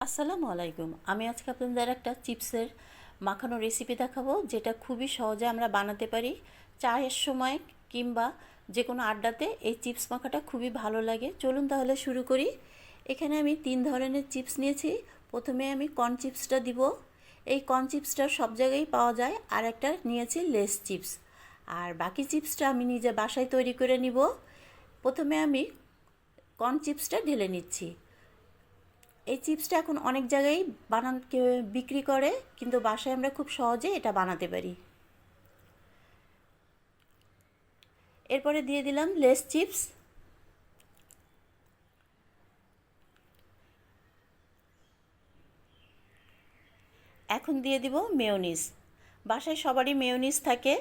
আসসালামু আলাইকুম। আমি আজকে আপনাদের একটা চিপসের মাখানো রেসিপি দেখাবো, যেটা খুবই সহজে আমরা বানাতে পারি চায়ের সময় কিংবা যে কোনো আড্ডাতে। এই চিপস মাখাটা খুবই ভালো লাগে। চলুন তাহলে শুরু করি। এখানে আমি তিন ধরনের চিপস নিয়েছি। প্রথমে আমি কর্ন চিপসটা দিব। এই কর্ন চিপসটা সব জায়গায় পাওয়া যায়। আর একটা নিয়েছি লেস চিপস। আর বাকি চিপসটা আমি নিজে বাসায় তৈরি করে নিব। প্রথমে আমি কর্ন চিপসটা ঢেলে নিচ্ছি। এই চিপসটা এখন অনেক জায়গায় বানান বিক্রি করে, কিন্তু বাসায় আমরা খুব সহজে এটা বানাতে পারি। এরপরে দিয়ে দিলাম লেস চিপস। এখন দিয়ে দিব মেয়োনিজ। বাসায় সবারই মেয়োনিজ থাকে।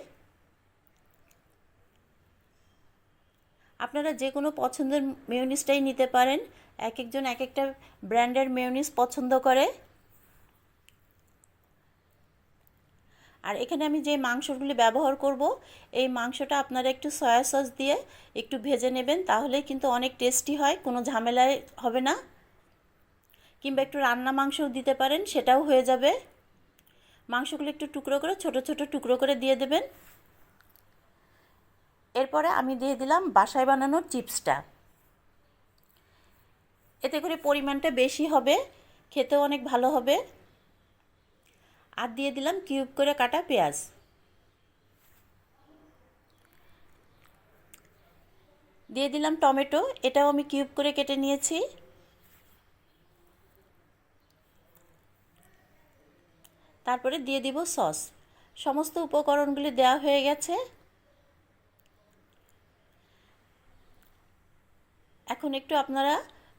আপনারা যে কোনো পছন্দের মেয়োনিজটাই নিতে পারেন। এক একজন, এক একটা ব্র্যান্ডের মেয়োনিজ পছন্দ করে। আর এখানে আমি যে মাংসগুলি ব্যবহার করব, এই মাংসটা আপনারা একটু সয়া সস দিয়ে একটু ভেজে নেবেন, তাহলে কিন্তু অনেক টেস্টি হয়, কোনো ঝামেলায় হবে না। কিংবা একটু রান্না মাংসও দিতে পারেন, সেটাও হয়ে যাবে। মাংসগুলো একটু টুকরো করে, ছোট ছোট টুকরো করে দিয়ে দেবেন। এরপরে আমি দিয়ে দিলাম বাসায় বানানোর চিপসটা। এতে করে পরিমাণটা বেশি হবে, খেতেও অনেক ভালো হবে। আর দিয়ে দিলাম কিউব করে কাটা পেঁয়াজ। দিয়ে দিলাম টমেটো, এটাও আমি কিউব করে কেটে নিয়েছি। তারপরে দিয়ে দিব সস। সমস্ত উপকরণগুলি দেওয়া হয়ে গেছে। এখন একটু আপনারা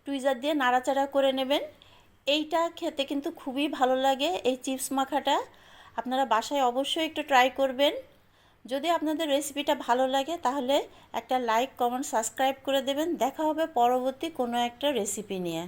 টুইজার দিয়ে নাড়াচাড়া করে নেবেন। এইটা খেতে কিন্তু খুবই ভালো লাগে, এই চিপস মাখাটা। আপনারা বাসায় অবশ্যই একটু ট্রাই করবেন। যদি আপনাদের রেসিপিটা ভালো লাগে, তাহলে একটা লাইক কমেন্ট সাবস্ক্রাইব করে দেবেন। দেখা হবে পরবর্তী কোনো একটা রেসিপি নিয়ে।